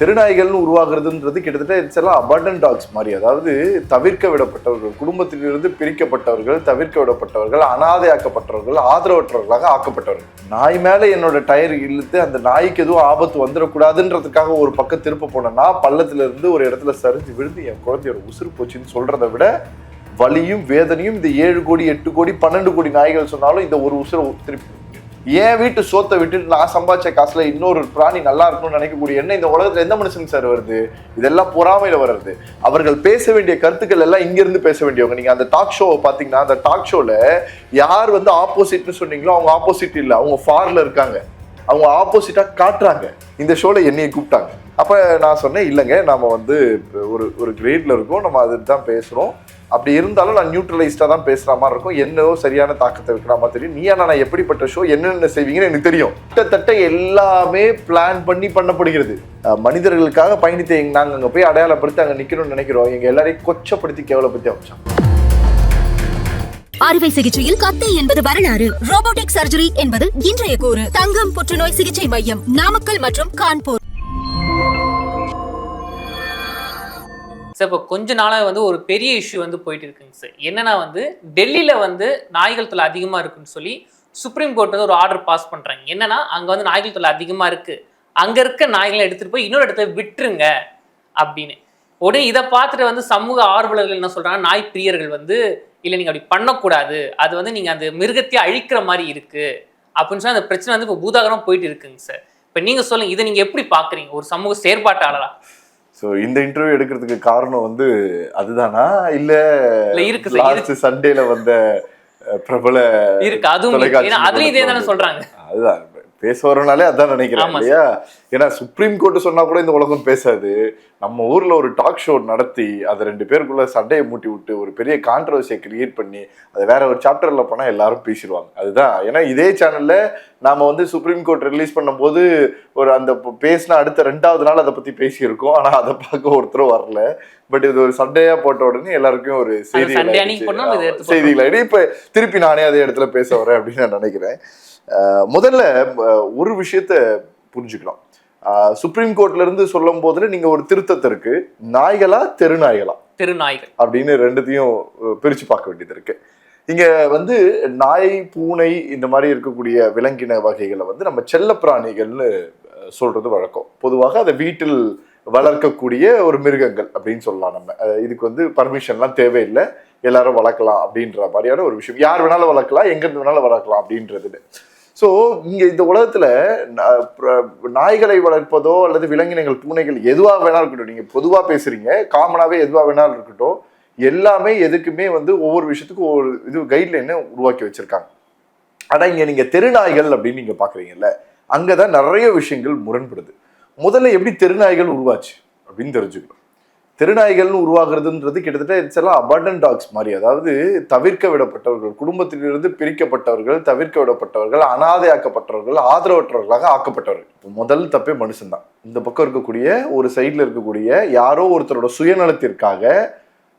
தெருநாய்கள்னு உருவாகிறதுன்றது கிட்டத்தட்ட இட்ஸ் எல்லாம் abandon tax மாதிரி. அதாவது தவிர்க்க விடப்பட்டவர்கள் குடும்பத்திலிருந்து பிரிக்கப்பட்டவர்கள் தவிர்க்க விடப்பட்டவர்கள் அனாதையாக்கப்பட்டவர்கள் ஆதரவற்றவர்களாக ஆக்கப்பட்டவர்கள். நாய் மேலே என்னோட டயர் இழுத்து அந்த நாய்க்கு எதுவும் ஆபத்து வந்துடக்கூடாதுன்றதுக்காக ஒரு பக்கம் திருப்ப போனேன்னா பள்ளத்திலிருந்து ஒரு இடத்துல சரிஞ்சு விழுந்து என் குழந்தையோட உசுறு போச்சுன்னு சொல்கிறத விட வலியும் வேதனையும் இந்த ஏழு கோடி எட்டு கோடி பன்னெண்டு கோடி நாய்கள் சொன்னாலும் இந்த ஒரு உசுரை திருப்பி என் வீட்டு சோத்தை விட்டுட்டு நான் சம்பாதிச்ச காசுல இன்னொரு பிராணி நல்லா இருக்கணும்னு நினைக்கக்கூடிய என்ன இந்த உலகத்துல எந்த மனுஷனுக்கு சார் வருது? இதெல்லாம் பொறாமையில வர்றது. அவர்கள் பேச வேண்டிய கருத்துக்கள் எல்லாம் இங்க இருந்து பேச வேண்டியவங்க. நீங்க அந்த டாக் ஷோவை பாத்தீங்கன்னா அந்த டாக் ஷோல யார் வந்து ஆப்போசிட்னு சொன்னீங்களோ அவங்க ஆப்போசிட் இல்ல. அவங்க ஃபார்ல இருக்காங்க. அவங்க ஆப்போசிட்டா காட்டுறாங்க. இந்த ஷோல என்னைய கூப்பிட்டாங்க. அப்ப நான் சொன்னேன் இல்லைங்க நாம வந்து ஒரு ஒரு கிரேட்ல இருக்கோம். நம்ம அதுக்கு தான் பேசுறோம். அப்படி இருந்தாலும் நான் நியூட்ரலைஸ்டாக தான் பேசுற மாதிரி இருக்கும். என்னவோ சரியான தாக்கத்தை இருக்கிற மாதிரி தெரியும். நீ நான் எப்படிப்பட்ட ஷோ என்னென்ன செய்வீங்கன்னு எனக்கு தெரியும். கிட்டத்தட்ட எல்லாமே பிளான் பண்ணி பண்ணப்படுகிறது. மனிதர்களுக்காக பயணித்த எங்க- நாங்க அங்க போய் அடையாளப்படுத்தி அங்க நிக்கணும்னு நினைக்கிறோம். எங்க எல்லாரையும் கொச்சப்படுத்தி கேவலப்படுத்தி அமைச்சோம் அறுவை சிகிச்சையில் கத்தை என்பது வரலாறு. ரோபோட்டிக் சர்ஜரி என்பது இன்றைய கூறு. தங்கம் புற்றுநோய் சிகிச்சை மையம் நாமக்கல் மற்றும் கான்பூர். சார் இப்போ கொஞ்ச நாளாக வந்து ஒரு பெரிய இஷ்யூ வந்து போயிட்டு இருக்குங்க சார். என்னன்னா வந்து டெல்லியில் வந்து நாய்கள் தொல்லை அதிகமாக இருக்குன்னு சொல்லி சுப்ரீம் கோர்ட் வந்து ஒரு ஆர்டர் பாஸ் பண்ணுறாங்க என்னன்னா அங்கே வந்து நாய்கள் தொல்லை அதிகமாக இருக்கு. அங்கே இருக்க நாய்களை எடுத்துகிட்டு போய் இன்னொரு இடத்துல விட்டுருங்க அப்படின்னு. உடனே இதை பார்த்துட்டு வந்து சமூக ஆர்வலர்கள் என்ன சொல்கிறாங்க நாய் பிரியர்கள் வந்து இல்லை நீங்கள் அப்படி பண்ணக்கூடாது. அது வந்து நீங்கள் அந்த மிருகத்தையே அழிக்கிற மாதிரி இருக்கு. அப்படின்னு சொல்லி அந்த பிரச்சனை வந்து இப்போ பூதாகரம் போயிட்டு இருக்குங்க சார். இப்போ நீங்கள் சொல்லுங்கள் இதை நீங்கள் எப்படி பார்க்குறீங்க ஒரு சமூக செயற்பாட்டாளராக ஸோ இந்த இன்டர்வியூ எடுக்கிறதுக்கு காரணம் வந்து அதுதானா? இல்ல இருக்கு லாஸ்ட் சண்டேல வந்த பிரபல இருக்கு அதுவும் அதுலயும் இதே தானே சொல்றாங்க. அதுதான். பேச வரனாலே அதான் நினைக்கிறேன் இல்லையா? ஏன்னா சுப்ரீம் கோர்ட் சொன்னா கூட இந்த உலகம் பேசாது. நம்ம ஊர்ல ஒரு டாக் ஷோ நடத்தி அதை ரெண்டு பேருக்குள்ள சண்டையை மூட்டி விட்டு ஒரு பெரிய கான்ட்ரவர்சியை கிரியேட் பண்ணி அதை வேற ஒரு சாப்டர்ல போனா எல்லாரும் பேசிடுவாங்க. அதுதான். ஏன்னா இதே சேனல்ல நாம வந்து சுப்ரீம் கோர்ட் ரிலீஸ் பண்ணும்போது ஒரு அந்த பேசின அடுத்த ரெண்டாவது நாள் அதை பத்தி பேசியிருக்கோம். ஆனா அதை பார்க்க ஒருத்தரும் வரல. பட் இது ஒரு சண்டையா போட்ட உடனே எல்லாருக்கும் ஒரு செய்தி செய்திகள் இப்ப திருப்பி நானே அதே இடத்துல பேச வரேன் அப்படின்னு நான் நினைக்கிறேன். முதல்ல ஒரு விஷயத்த புரிஞ்சுக்கலாம் சுப்ரீம் கோர்ட்ல இருந்து சொல்லும் போதுல நீங்க ஒரு திருத்தத்தை இருக்கு. நாய்களா தெருநாய்களா? தெரு நாய்கள் அப்படின்னு ரெண்டுத்தையும் பிரிச்சு பார்க்க வேண்டியது இருக்கு. இங்க வந்து நாய் பூனை இந்த மாதிரி இருக்கக்கூடிய விலங்கின வகைகளை வந்து நம்ம செல்ல பிராணிகள்னு சொல்றது வழக்கம். பொதுவாக அதை வீட்டில் வளர்க்கக்கூடிய ஒரு மிருகங்கள் அப்படின்னு சொல்லலாம் நம்ம. இதுக்கு வந்து பர்மிஷன்லாம் தேவையில்லை. எல்லாரும் வளர்க்கலாம் அப்படின்ற மாதிரியான ஒரு விஷயம். யார் வேணாலும் வளர்க்கலாம் எங்க இருந்து வேணாலும் வளர்க்கலாம் அப்படின்றது ஸோ இங்கே இந்த உலகத்தில் நாய்களை வளர்ப்பதோ அல்லது விலங்கினங்கள் பூனைகள் எதுவாக வேணாலும் இருக்கட்டும். நீங்கள் பொதுவாக பேசுகிறீங்க காமனாகவே எதுவாக வேணாலும் இருக்கட்டும் எல்லாமே எதுக்குமே வந்து ஒவ்வொரு விஷயத்துக்கும் ஒவ்வொரு இது கைட்லைனை உருவாக்கி வச்சுருக்காங்க. ஆனால் இங்கே நீங்கள் தெருநாய்கள் அப்படின்னு நீங்கள் பார்க்குறீங்கல்ல அங்கே தான் நிறைய விஷயங்கள் முரண்படுது. முதல்ல எப்படி தெருநாய்கள் உருவாச்சு அப்படின்னு தெரிஞ்சுக்கணும். திருநாய்கள்னு உருவாகிறதுன்றது கிட்டத்தட்ட இட்ஸ் எல்லாம் அபண்டன் டாக்ஸ் மாதிரி. அதாவது தவிர்க்க விடப்பட்டவர்கள் குடும்பத்திலிருந்து பிரிக்கப்பட்டவர்கள் தவிர்க்க விடப்பட்டவர்கள் அனாதையாக்கப்பட்டவர்கள் ஆதரவற்றவர்களாக ஆக்கப்பட்டவர்கள். முதல் தப்பே மனுஷன்தான் இந்த பக்கம் இருக்கக்கூடிய ஒரு சைடில் இருக்கக்கூடிய யாரோ ஒருத்தரோட சுயநலத்திற்காக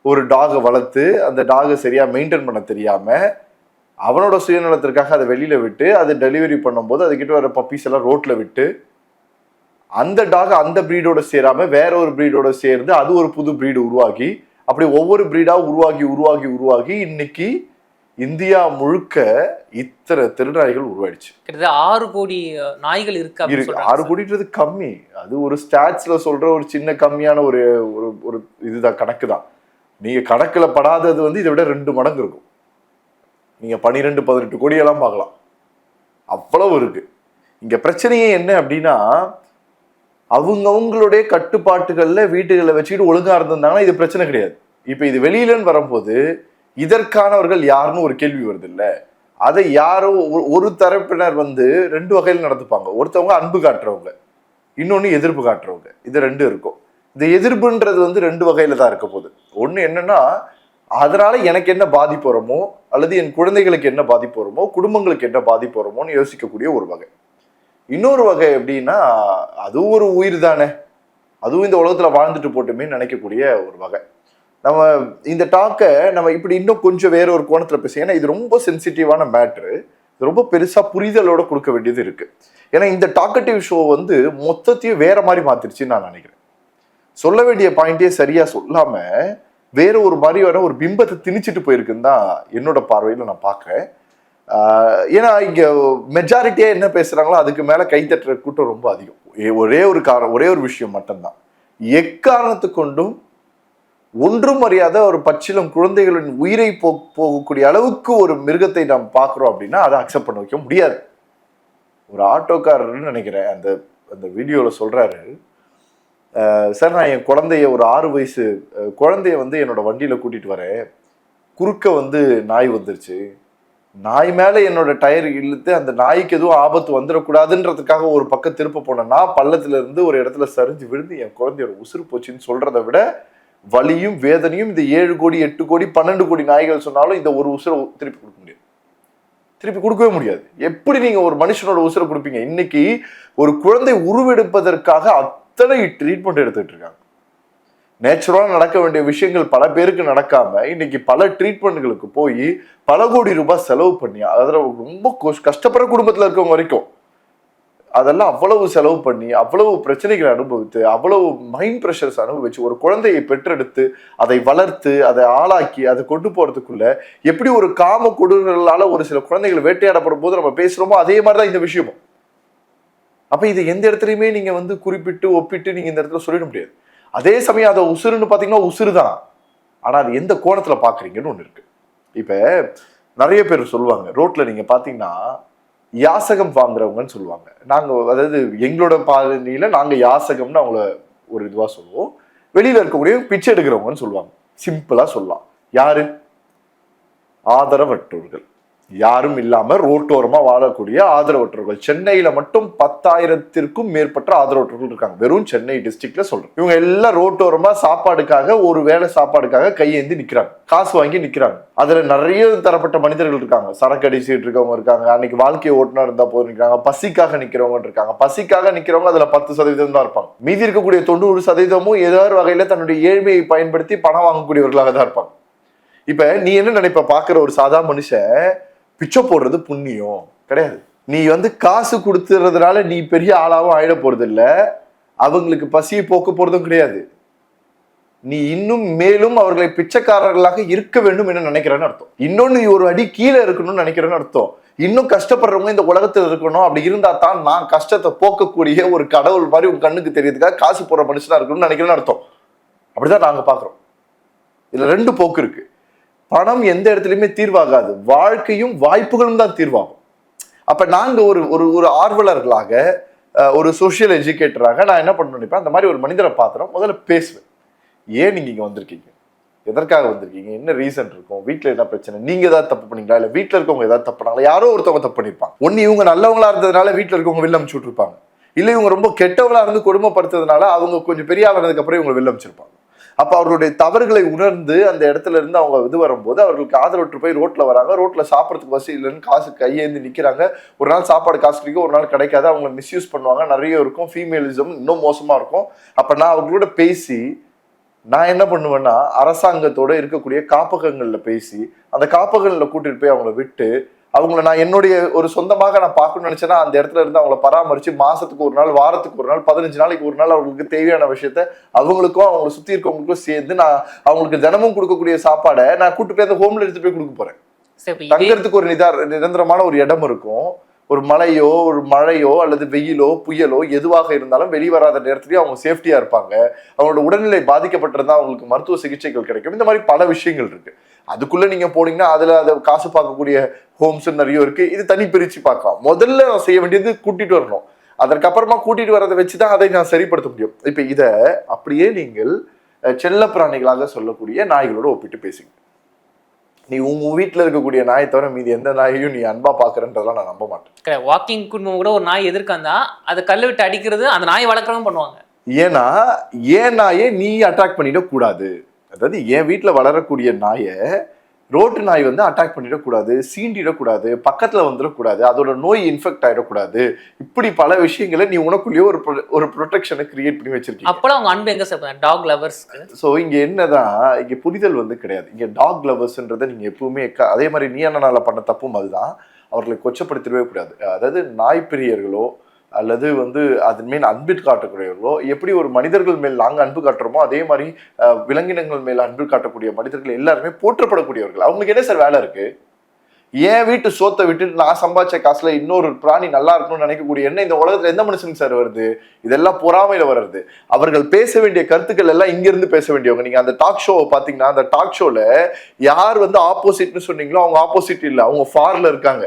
ஒரு டாகை வளர்த்து அந்த டாகை சரியாக மெயின்டைன் பண்ண தெரியாமல் அவனோட சுயநலத்திற்காக அதை வெளியில் விட்டு அதை டெலிவரி பண்ணும்போது அதுக்கிட்ட வர பப்பீஸ் எல்லாம் ரோட்டில் விட்டு அந்த டாக் அந்த பிரீடோட சேராம வேற ஒரு பிரீடோட சேர்ந்து அது ஒரு புது பிரீடு உருவாகி அப்படி ஒவ்வொரு பிரீடா உருவாகி உருவாகி உருவாகி இன்னைக்கு இந்தியா முழுக்க இத்தனை திருநாய்கள் உருவாயிடுச்சு. கிட்டத்தட்ட ஆறு கோடி நாய்கள் இருக்கு இருக்கு. ஆறு கோடின்றது கம்மி. அது ஒரு ஸ்டாட்ஸ்ல சொல்ற ஒரு சின்ன கம்மியான ஒரு ஒரு ஒரு இதுதான் கணக்கு தான். நீங்க கணக்குல படாதது வந்து இதை விட ரெண்டு மடங்கு இருக்கும். நீங்க பன்னிரெண்டு பதினெட்டு கோடியெல்லாம் பார்க்கலாம். அவ்வளவு இருக்கு. இங்க பிரச்சனையே என்ன அப்படின்னா அவங்கவுங்களுடைய கட்டுப்பாட்டுகளில் வீட்டுகளை வச்சுக்கிட்டு ஒழுங்காக இருந்திருந்தாங்கன்னா இது பிரச்சனை கிடையாது. இப்போ இது வெளியிலன்னு வரும்போது இதற்கானவர்கள் யாருன்னு ஒரு கேள்வி வருது இல்லை. அதை யாரோ ஒரு- ஒரு தரப்பினர் வந்து ரெண்டு வகையில் நடந்துப்பாங்க. ஒருத்தவங்க அன்பு காட்டுறவங்க இன்னொன்று எதிர்ப்பு காட்டுறவங்க. இது ரெண்டு இருக்கும். இந்த எதிர்ப்புன்றது வந்து ரெண்டு வகையில் தான் இருக்க போகுது. ஒன்று என்னன்னா அதனால எனக்கு என்ன பாதிப்பு வருமோ அல்லது என் குழந்தைகளுக்கு என்ன பாதிப்பு வருமோ குடும்பங்களுக்கு என்ன பாதிப்பு வருமோன்னு யோசிக்கக்கூடிய ஒரு வகை. இன்னொரு வகை எப்படின்னா அதுவும் ஒரு உயிர் தானே. அதுவும் இந்த உலகத்தில் வாழ்ந்துட்டு போட்டுமே நினைக்கக்கூடிய ஒரு வகை. நம்ம இந்த டாக்கை நம்ம இப்படி இன்னும் கொஞ்சம் வேற ஒரு கோணத்தில் பேசி ஏன்னா இது ரொம்ப சென்சிட்டிவான மேட்ரு. இது ரொம்ப பெருசாக புரிதலோட கொடுக்க வேண்டியது இருக்குது ஏன்னா இந்த டாக்கட்டிவ் ஷோ வந்து மொத்தத்தையும் வேற மாதிரி மாத்திருச்சுன்னு நான் நினைக்கிறேன். சொல்ல வேண்டிய பாயிண்டே சரியாக சொல்லாமல் வேற ஒரு மாதிரியான ஒரு பிம்பத்தை திணிச்சிட்டு போயிருக்குன்னு தான் என்னோட பார்வையில் நான் பார்க்கறேன். ஏன்னா இங்கே மெஜாரிட்டியாக என்ன பேசுகிறாங்களோ அதுக்கு மேலே கைத்தட்டுற கூட்டம் ரொம்ப அதிகம். ஏ- ஒரே ஒரு காரணம் ஒரே ஒரு விஷயம் மட்டும்தான். எக்காரணத்து கொண்டும் ஒன்றும் அறியாத ஒரு பச்சிலம் குழந்தைகளின் உயிரை போ போகக்கூடிய அளவுக்கு ஒரு மிருகத்தை நாம் பார்க்குறோம் அப்படின்னா அதை அக்செப்ட் பண்ண வைக்க முடியாது. ஒரு ஆட்டோக்காரர்னு நினைக்கிறேன் அந்த அந்த வீடியோவில் சொல்கிறாரு சார் நான் என் குழந்தைய ஒரு ஆறு வயசு குழந்தைய வந்து என்னோட வண்டியில் கூட்டிகிட்டு வரேன். குறுக்க வந்து நாய் வந்துருச்சு. நாய் மேல என்னோட டயர் இழுத்து அந்த நாய்க்கு எதுவும் ஆபத்து வந்துடக்கூடாதுன்றதுக்காக ஒரு பக்கம் திருப்ப போனேன்னா பள்ளத்துல இருந்து ஒரு இடத்துல சரிஞ்சு விழுந்து என் குழந்தையோட உசுறு போச்சுன்னு சொல்றதை விட வலியும் வேதனையும் இந்த ஏழு கோடி எட்டு கோடி பன்னெண்டு கோடி நாய்கள் சொன்னாலும் இந்த ஒரு உசுரை திருப்பி கொடுக்க முடியாது. திருப்பி கொடுக்கவே முடியாது. எப்படி நீங்க ஒரு மனுஷனோட உசுரை கொடுப்பீங்க? இன்னைக்கு ஒரு குழந்தை உருவெடுப்பதற்காக அத்தனை ட்ரீட்மெண்ட் எடுத்துட்டு இருக்காங்க. நேச்சுரலாக நடக்க வேண்டிய விஷயங்கள் பல பேருக்கு நடக்காம இன்னைக்கு பல ட்ரீட்மெண்ட்களுக்கு போய் பல கோடி ரூபாய் செலவு பண்ணி அதில் ரொம்ப கஷ்டப்படுற குடும்பத்தில் இருக்கவங்க வரைக்கும் அதெல்லாம் அவ்வளவு செலவு பண்ணி அவ்வளவு பிரச்சனைகளை அனுபவித்து அவ்வளவு மைண்ட் ப்ரெஷர்ஸ் அனுபவிச்சு ஒரு குழந்தையை பெற்றெடுத்து அதை வளர்த்து அதை ஆளாக்கி அதை கொண்டு போகிறதுக்குள்ள எப்படி ஒரு காம கொடுகளால் ஒரு சில குழந்தைகள் வேட்டையாடப்படும் போது நம்ம பேசுகிறோமோ அதே மாதிரி தான் இந்த விஷயமும். அப்போ இது எந்த இடத்துலையுமே நீங்கள் வந்து குறிப்பிட்டு ஒப்பிட்டு நீங்கள் இந்த இடத்துல சொல்லிட முடியாது. அதே சமயம் அதை உசுருன்னு பார்த்தீங்கன்னா உசுறு தான்? ஆனால் அது எந்த கோணத்தில் பார்க்குறீங்கன்னு ஒன்று இருக்குது இப்போ நிறைய பேர் சொல்லுவாங்க ரோட்டில் நீங்கள் பார்த்தீங்கன்னா யாசகம் வாங்குறவங்கன்னு சொல்லுவாங்க. நாங்கள் அதாவது எங்களோட பாதையில் நாங்கள் யாசகம்னு அவங்கள ஒரு இதுவாக சொல்லுவோம். வெளியில் இருக்கக்கூடிய பிச்சை எடுக்கிறவங்கன்னு சொல்லுவாங்க. சிம்பிளாக சொல்லலாம். யாரு? ஆதரவற்றோர்கள். யாரும் இல்லாமல் ரோட்டோரமாக வாழக்கூடிய ஆதரவற்றவர்கள் சென்னையில் மட்டும் பத்தாயிரத்திற்கும் மேற்பட்ட ஆதரவற்றவர்கள் இருக்காங்க. வெறும் சென்னை டிஸ்ட்ரிக்ட்ல சொல்றேன். இவங்க எல்லாம் ரோட்டோரமாக சாப்பாடுக்காக ஒரு வேளை சாப்பாடுக்காக கையேந்தி நிற்கிறாங்க காசு வாங்கி நிற்கிறாங்க அதில் நிறைய தரப்பட்ட மனிதர்கள் இருக்காங்க. சரக்கு அடிச்சுட்டு இருக்கவங்க இருக்காங்க. அன்னைக்கு வாழ்க்கையை ஓட்டுனா இருந்தா போது நிற்கிறாங்க பசிக்காக நிற்கிறவங்க இருக்காங்க. பசிக்காக நிற்கிறவங்க அதில் பத்து சதவீதம் தான் இருப்பாங்க. மீதி இருக்கக்கூடிய தொண்ணூறு சதவீதமும் ஏதாவது வகையில் தன்னுடைய ஏழ்மையை பயன்படுத்தி பணம் வாங்கக்கூடியவர்களாக தான் இருப்பாங்க. இப்போ நீ என்ன நினைப்ப? பார்க்குற ஒரு சாதா மனுஷன் பிச்சை போடுறது புண்ணியம். கிடையாது. நீ வந்து காசு கொடுத்துறதுனால நீ பெரிய ஆளாவும் ஆயிட போறது இல்லை அவங்களுக்கு பசியை போக்க போறதும் கிடையாது. நீ இன்னும் மேலும் அவர்களை பிச்சைக்காரர்களாக இருக்க வேண்டும் என்று நினைக்கிறேன்னு அர்த்தம். இன்னொன்னு நீ ஒரு அடி கீழே இருக்கணும்னு நினைக்கிறேன்னு அர்த்தம். இன்னும் கஷ்டப்படுறவங்க இந்த உலகத்தில் இருக்கணும். அப்படி இருந்தா தான் நான் கஷ்டத்தை போக்கக்கூடிய ஒரு கடவுள் மாதிரி உன் கண்ணுக்கு தெரியறதுக்காக காசு போடுற மனுஷனா இருக்கணும்னு நினைக்கிறேன்னு அர்த்தம். அப்படிதான் நாங்க பாக்குறோம் இதுல ரெண்டு போக்கு இருக்கு. பணம் எந்த இடத்துலையுமே தீர்வாகாது. வாழ்க்கையும் வாய்ப்புகளும் தான் தீர்வாகும். அப்ப நாங்க ஒரு ஒரு ஒரு ஆர்வலர்களாக ஒரு சோஷியல் எஜுகேட்டராக நான் என்ன பண்ண நினைப்பேன்? அந்த மாதிரி ஒரு மனிதரை பாத்திரம் முதல்ல பேசுவேன். ஏன் நீங்க இங்க வந்திருக்கீங்க? எதற்காக வந்திருக்கீங்க? என்ன ரீசன் இருக்கும்? வீட்டில் என்ன பிரச்சனை? நீங்க ஏதாவது தப்பு பண்ணீங்களா? இல்ல வீட்டில் இருக்கவங்க ஏதாவது தப்பு பண்ணாங்களா? யாரோ ஒருத்தவங்க தப்பு பண்ணிருப்பாங்க. ஒன்னு இவங்க நல்லவங்களா இருந்ததுனால வீட்டில் இருக்கவங்க வெளில அனுப்பிச்சு விட்டுருப்பாங்க. இல்ல இவங்க ரொம்ப கெட்டவங்களா இருந்து கொடுமைப்படுத்துறதுனால அவங்க கொஞ்சம் பெரிய ஆளானதுக்கு அப்புறம் இவங்க வெளில அனுப்பிச்சிருப்பாங்க அப்போ அவர்களுடைய தவறுகளை உணர்ந்து அந்த இடத்துல இருந்து அவங்க இது வரும்போது அவர்களுக்கு ஆதரவற்று போய் ரோட்டில் வராங்க. ரோட்டில் சாப்பிட்றதுக்கு வசதி இல்லைன்னு காசு கையேந்து நிற்கிறாங்க ஒரு நாள் சாப்பாடு காசு கிடைக்கும் ஒரு நாள் கிடைக்காது. அவங்கள மிஸ்யூஸ் பண்ணுவாங்க. நிறைய இருக்கும். ஃபீமேலிசம் இன்னும் மோசமாக இருக்கும். அப்போ நான் அவர்களோட பேசி நான் என்ன பண்ணுவேன்னா அரசாங்கத்தோட இருக்கக்கூடிய காப்பகங்களில் பேசி அந்த காப்பகங்களில் கூட்டிகிட்டு போய் அவங்கள விட்டு அவங்கள நான் என்னுடைய ஒரு சொந்தமாக நான் பார்க்கணும்னு நினைச்சேன்னா அந்த இடத்துல இருந்து அவங்கள பராமரிச்சு மாசத்துக்கு ஒரு நாள் வாரத்துக்கு ஒரு நாள் பதினஞ்சு நாளைக்கு ஒரு நாள் அவங்களுக்கு தேவையான விஷயத்த அவங்களுக்கும் அவங்களை சுத்தி இருக்கவங்களுக்கும் சேர்ந்து நான் அவங்களுக்கு தினமும் கொடுக்கக்கூடிய சாப்பாடை நான் கூட்டு போய் அந்த ஹோம்ல எடுத்து போய் கொடுக்க போறேன். தங்கறதுக்கு ஒரு நிதார நிரந்தரமான ஒரு இடம் இருக்கும். ஒரு மழையோ ஒரு மழையோ அல்லது வெயிலோ புயலோ எதுவாக இருந்தாலும் வெளியே வராத நேரத்துலயும் அவங்க சேஃப்டியா இருப்பாங்க. அவங்களோட உடல்நிலை பாதிக்கப்பட்டிருந்தா அவங்களுக்கு மருத்துவ சிகிச்சைகள் கிடைக்கும். இந்த மாதிரி பல விஷயங்கள் இருக்கு. அதுக்குள்ள நீங்க போனீங்கன்னா அதுல அதை காசு பார்க்கக்கூடிய ஹோம்ஸ் நிறைய இருக்கு. இது தனி பிரிச்சு பார்க்கலாம். முதல்ல நான் செய்ய வேண்டியது கூட்டிட்டு வரணும். அதற்கப்புறமா கூட்டிட்டு வரதை வச்சுதான் அதை நான் சரிப்படுத்த முடியும். இப்ப இத அப்படியே நீங்கள் செல்ல பிராணிகளாக சொல்லக்கூடிய நாய்களோட ஒப்பிட்டு பேசுங்க. நீ உங்க வீட்டுல இருக்கக்கூடிய நாயை தவிர மீதி எந்த நாயையும் நீ அன்பா பாக்குறன்றதெல்லாம் நான் நம்ப மாட்டேன். வாக்கிங் குடும்பம் கூட ஒரு நாய் எதிர்க்காந்தா அதை கல்ல விட்டு அடிக்கிறது அந்த நாயை வளர்க்குறவங்க பண்ணுவாங்க. ஏன்னா ஏன் நாயை நீ அட்டாக் பண்ணிடக் கூடாது? அதாவது என் வீட்டுல வளரக்கூடிய நாயை ரோட்டு நாய் வந்து அட்டாக் பண்ணிடக்கூடாது சீண்டிடக்கூடாது பக்கத்துல வந்துடக்கூடாது அதோட நோய் இன்ஃபெக்ட் ஆயிடக்கூடாது. இப்படி பல விஷயங்களை நீ உனக்குள்ளேயே ஒரு ஒரு ப்ரொடெக்ஷனை கிரியேட் பண்ணி வச்சிருக்கீங்க. அப்போலாம் அவங்க அன்பு எங்க சார் டாக் லவர்ஸ்க்கு ஸோ இங்க என்னதான் இங்க புரிதல் வந்து கிடையாது. இங்க டாக் லவர்ஸ்ன்றதை நீங்க எப்பவுமே அதே மாதிரி நீ அண்ணனால பண்ண தப்பும் அதுதான். அவர்களை கொச்சப்படுத்திடவே கூடாது. அதாவது நாய் பிரியர்களோ அல்லது வந்து அதன் மேல் அன்பு காட்டக்கூடியவர்களோ எப்படி ஒரு மனிதர்கள் மேல் நாங்கள் அன்பு காட்டுறோமோ அதே மாதிரி விலங்கினங்கள் மேல் அன்பு காட்டக்கூடிய மனிதர்கள் எல்லாருமே போற்றப்படக்கூடியவர்கள். அவங்களுக்கு என்ன சார் வேலை இருக்கு? ஏன் வீட்டு சோத்தை விட்டுட்டு நான் சம்பாதிச்ச காசுல இன்னொரு பிராணி நல்லா இருக்கணும்னு நினைக்கக்கூடிய என்ன இந்த உலகத்துல எந்த மனுஷனுக்கு சார் வருது? இதெல்லாம் பொறாமையில வர்றது. அவர்கள் பேச வேண்டிய கருத்துக்கள் எல்லாம் இங்கிருந்து பேச வேண்டியவங்க. நீங்க அந்த டாக் ஷோவை பாத்தீங்கன்னா அந்த டாக் ஷோல யார் வந்து ஆப்போசிட்னு சொன்னீங்களோ அவங்க ஆப்போசிட் இல்லை. அவங்க ஃபார்ல இருக்காங்க.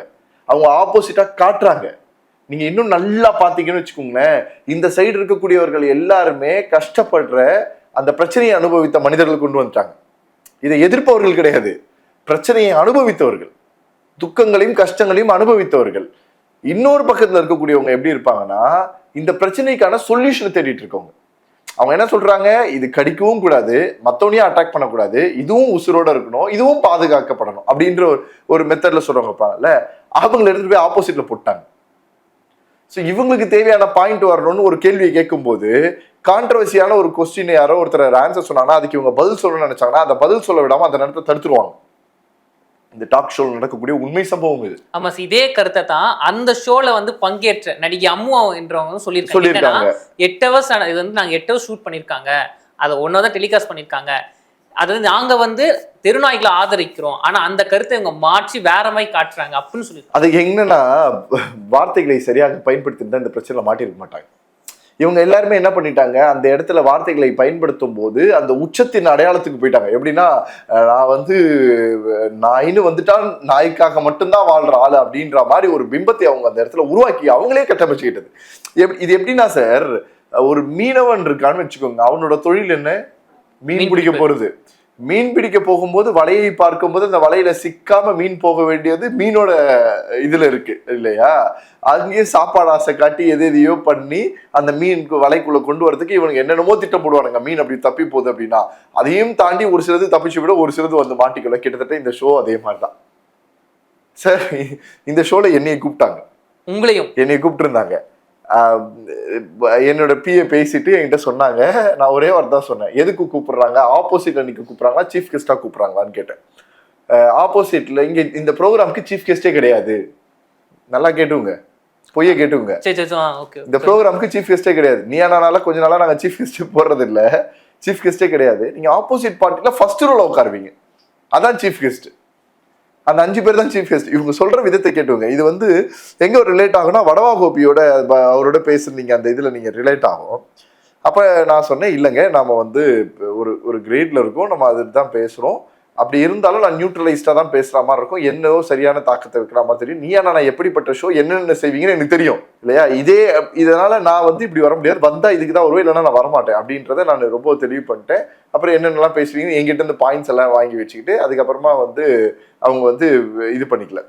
அவங்க ஆப்போசிட்டா காட்டுறாங்க. நீங்க இன்னும் நல்லா பாத்தீங்கன்னு வச்சுக்கோங்களேன் இந்த சைடு இருக்கக்கூடியவர்கள் எல்லாருமே கஷ்டப்படுற அந்த பிரச்சனையை அனுபவித்த மனிதர்கள் கொண்டு வந்துட்டாங்க. இதை எதிர்ப்பவர்கள் கிடையாது. பிரச்சனையை அனுபவித்தவர்கள். துக்கங்களையும் கஷ்டங்களையும் அனுபவித்தவர்கள். இன்னொரு பக்கத்துல இருக்கக்கூடியவங்க எப்படி இருப்பாங்கன்னா இந்த பிரச்சனைக்கான சொல்யூஷனை தேடிட்டு இருக்கவங்க. அவங்க என்ன சொல்றாங்க? இது கடிக்கவும் கூடாது மத்தவனையும் அட்டாக் பண்ணக்கூடாது இதுவும் உசுரோட இருக்கணும் இதுவும் பாதுகாக்கப்படணும் அப்படின்ற ஒரு ஒரு மெத்தட்ல சொல்றவங்க இருப்பாங்கல்ல அவங்களை எடுத்துட்டு போய் ஆப்போசிட்ல போட்டாங்க. ஸோ இவங்களுக்கு தேவையான பாயிண்ட் வரணும்னு ஒரு கேள்வியை கேட்கும்போது கான்ட்ரவர்சியான ஒரு கொஸ்டின் யாரோ ஒருத்தர் ஆன்சர் சொன்னாங்கன்னா அதுக்கு இவங்க பதில் சொல்லணும்னு நினைச்சாங்கன்னா அந்த பதில் சொல்ல விடாம அந்த நேரத்தை தடுத்துருவாங்க. இந்த டாக் ஷோல நடக்கக்கூடிய உண்மை சம்பவம் இது. ஆமா இதே கருத்தை தான் அந்த ஷோல வந்து பங்கேற்ற நடிகை அம்மு என்றவங்க சொல்லியிருக்காங்க. எட்டு ஹவர்ஸ் இது வந்து நாங்க எட்டு ஹவர்ஸ் ஷூட் பண்ணியிருக்காங்க. அதை ஒன்றா தான் டெலிகாஸ்ட் பண்ணியிருக்காங்க. அதாவது நாங்கள் வந்து தெருநாய்களை ஆதரிக்கிறோம். ஆனா அந்த கருத்தை இவங்க மாற்றி வேற மாதிரி காட்டுறாங்க அப்படின்னு சொல்லி அது என்னன்னா வார்த்தைகளை சரியாக பயன்படுத்தியிருந்தா இந்த பிரச்சனை மாட்டிருக்க மாட்டாங்க. இவங்க எல்லாருமே என்ன பண்ணிட்டாங்க? அந்த இடத்துல வார்த்தைகளை பயன்படுத்தும் போது அந்த உச்சத்தின் அடையாளத்துக்கு போயிட்டாங்க. எப்படின்னா நான் வந்து நாயின்னு வந்துட்டா நாய்க்காக மட்டும்தான் வாழ்ற ஆள் அப்படின்ற மாதிரி ஒரு பிம்பத்தை அவங்க அந்த இடத்துல உருவாக்கி அவங்களே கட்டமைச்சுக்கிட்டது. எப்- இது எப்படின்னா சார் ஒரு மீனவன் இருக்கான்னு வச்சுக்கோங்க. அவனோட தொழில் என்ன? மீன் மீன் பிடிக்க. போறது. மீன் பிடிக்க போகும்போது வலையை பார்க்கும்போது அந்த வலையில சிக்காம மீன் போக வேண்டியது மீனோட இதுல இருக்கு இல்லையா? அங்கேயே சாப்பாடு ஆசை காட்டி எது எதையோ பண்ணி அந்த மீனுக்கு வலைக்குள்ள கொண்டு வரதுக்கு இவனுக்கு என்னென்னமோ திட்டம் போடுவானுங்க. மீன் அப்படி தப்பி போகுது அப்படின்னா அதையும் தாண்டி ஒரு சிலது தப்பிச்சு விட ஒரு சிலது வந்து மாட்டிக்கல கிட்டத்தட்ட இந்த ஷோ அதே மாதிரிதான். சார் இந்த ஷோல என்னைய கூப்பிட்டாங்க. உங்களையும். என்னை கூப்பிட்டுருந்தாங்க. என்னோட பிஏ பேசிட்டு என்கிட்ட சொன்னாங்க. நான் ஒரே வார்த்தை தான் சொன்னேன். எதுக்கு கூப்பிடுறாங்க? ஆப்போசிட்ல நிக்க கூப்பிடுறாங்களா? சீஃப் கெஸ்டா கூப்பிடுறாங்களான்னு கேட்டேன். ஆப்போசிட்ல இங்க இந்த ப்ரோக்ராம்க்கு சீஃப் கெஸ்டே கிடையாது. நல்லா கேட்டுங்க பொய்ய கேட்டுங்க சரி சரி ஓகே இந்த ப்ரோக்ராம்க்கு சீஃப் கெஸ்டே கிடையாது. நீ ஆனால கொஞ்ச நாளா நாங்க சீஃப் கெஸ்ட் போடுறது இல்ல சீஃப் கெஸ்டே கிடையாது. நீங்க ஆப்போசிட் பார்ட்டில ஃபர்ஸ்ட் ரோல உட்காருவீங்க. அதான் சீஃப் கெஸ்ட் அந்த அஞ்சு பேர் தான் சீஃப் கெஸ்ட் இவங்க சொல்ற விதத்தை கேட்டுங்க இது வந்து எங்க ரிலேட் ஆகும்னா வடவா கோபியோட அவரோட பேசுனீங்க அந்த இதுல நீங்க ரிலேட் ஆகும். அப்ப நான் சொன்னேன் இல்லைங்க நாம வந்து ஒரு ஒரு கிரேட்ல இருக்கோம் நம்ம அதுதான் பேசுறோம். அப்படி இருந்தாலும் நான் நியூட்ரலைஸ்டாக தான் பேசுகிற மாதிரி இருக்கும். என்னவோ சரியான தாக்கத்தை வைக்கிற மாதிரி தெரியும். நீ நான் எப்படிப்பட்ட ஷோ என்னென்ன செய்வீங்கன்னு எனக்கு தெரியும். இல்லையா? இதே இதனால் நான் வந்து இப்படி வர முடியாது. வந்தால் இதுக்கு தான் வருவேன் இல்லைன்னா நான் வரமாட்டேன் அப்படின்றத நான் ரொம்ப தெளிவு பண்ணிட்டேன். அப்புறம் என்னென்னலாம் பேசுவீங்கன்னு எங்கிட்ட இந்த பாயிண்ட்ஸ் எல்லாம் வாங்கி வச்சுக்கிட்டு அதுக்கப்புறமா வந்து அவங்க வந்து இது பண்ணிக்கல.